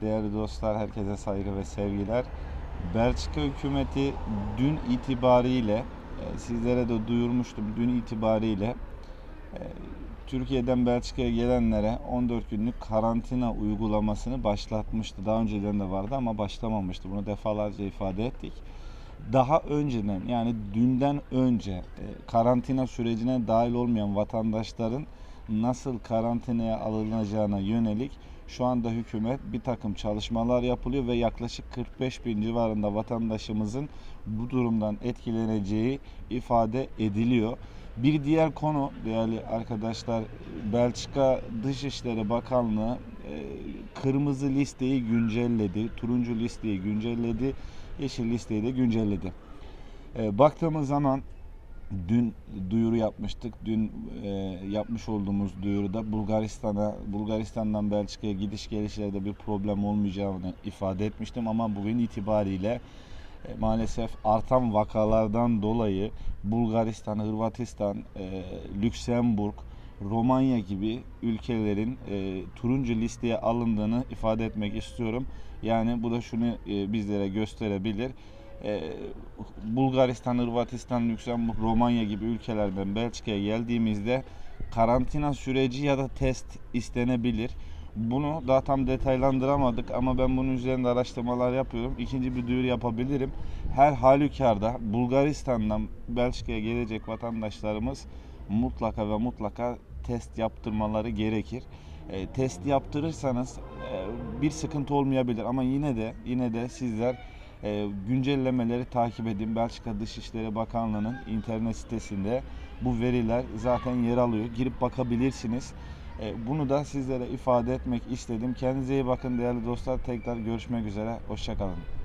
Değerli dostlar, herkese saygı ve sevgiler. Belçika hükümeti dün itibariyle, e, sizlere de duyurmuştum, dün itibariyle e, Türkiye'den Belçika'ya gelenlere 14 günlük karantina uygulamasını başlatmıştı. Daha önceden de vardı ama başlamamıştı. Bunu defalarca ifade ettik. Daha önceden yani dünden önce e, karantina sürecine dahil olmayan vatandaşların nasıl karantinaya alınacağına yönelik şu anda hükümet bir takım çalışmalar yapılıyor ve yaklaşık 45 bin civarında vatandaşımızın bu durumdan etkileneceği ifade ediliyor. Bir diğer konu değerli arkadaşlar Belçika Dışişleri Bakanlığı e, kırmızı listeyi güncelledi, turuncu listeyi güncelledi, yeşil listeyi de güncelledi. E, baktığımız zaman dün duyuru yapmıştık. Dün e, yapmış olduğumuz duyuruda Bulgaristan'a Bulgaristan'dan Belçika'ya gidiş gelişlerde bir problem olmayacağını ifade etmiştim ama bugün itibariyle e, maalesef artan vakalardan dolayı Bulgaristan, Hırvatistan, e, Lüksemburg, Romanya gibi ülkelerin e, turuncu listeye alındığını ifade etmek istiyorum. Yani bu da şunu e, bizlere gösterebilir. E, Bulgaristan, Hırvatistan, Lüksemburg, Romanya gibi ülkelerden Belçika'ya geldiğimizde karantina süreci ya da test istenebilir. Bunu daha tam detaylandıramadık ama ben bunun üzerinde araştırmalar yapıyorum. İkinci bir duyuru yapabilirim. Her halükarda Bulgaristan'dan Belçika'ya gelecek vatandaşlarımız mutlaka ve mutlaka test yaptırmaları gerekir. E, test yaptırırsanız e, bir sıkıntı olmayabilir ama yine de yine de sizler e, güncellemeleri takip edin. Belçika Dışişleri Bakanlığı'nın internet sitesinde bu veriler zaten yer alıyor. Girip bakabilirsiniz. E, bunu da sizlere ifade etmek istedim. Kendinize iyi bakın değerli dostlar. Tekrar görüşmek üzere. Hoşçakalın.